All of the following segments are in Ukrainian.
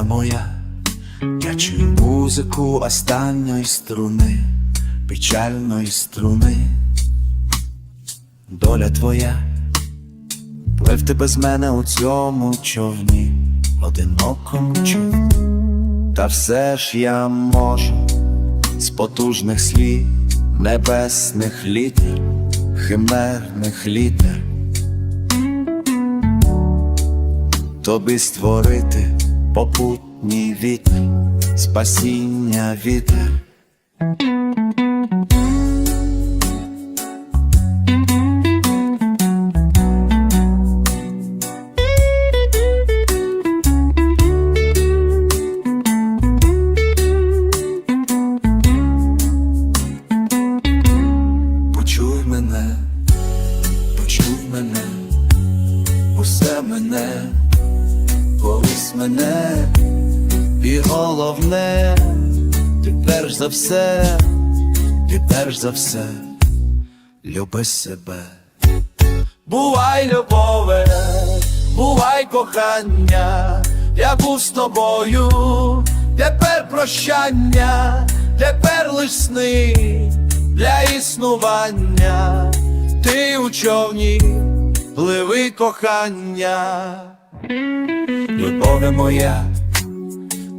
Мила моя, я чую музику останньої струни, печальної струни, доля твоя, пливти без мене у цьому човні, одинокому човні. Та все ж я можу з потужних слів, небесних літер, химерних літер. Тобі створити попутній вітер, спасіння вітер. Почуй мене, почуй мене, усе мене, колись мене, і головне, ти перш за все, ти перш за все, люби себе. Бувай, любове, бувай кохання, я був з тобою, тепер прощання, тепер лиш сни для існування, ти у човні, пливи кохання, любове моя,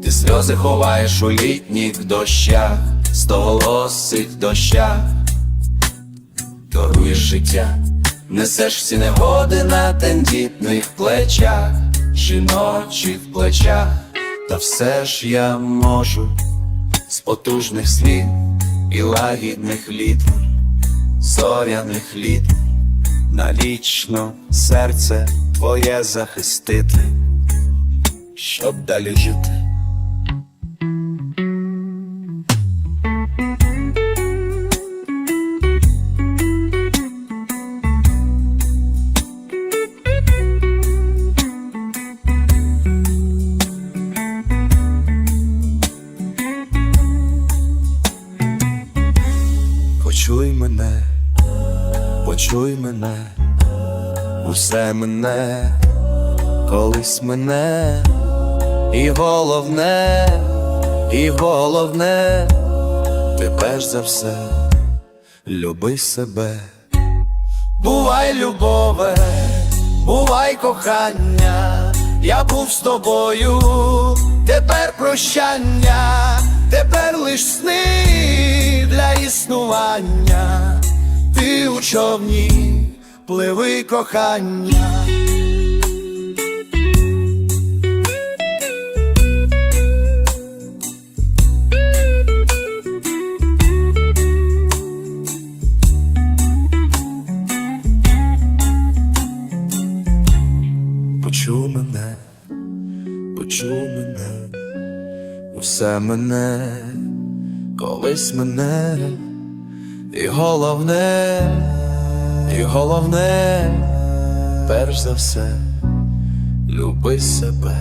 ти сльози ховаєш у літніх дощах, стоголосих дощах, даруєш життя, несеш всі негоди на тендітних плечах, жіночих плечах, та все ж я можу з потужних слів і лагідних літер, зоряних літ, налічно серце твоє захистити, щоб далі жити. Почуй мене, почуй мене, усе мене, колись мене, і головне, і головне, ти перш за все, люби себе. Бувай, любове, бувай кохання, я був з тобою, тепер прощання, тепер лиш сни для існування, ти у човні, пливи кохання. Мене, почув мене, усе мене, колись мене, і головне, і головне, перш за все, люби себе.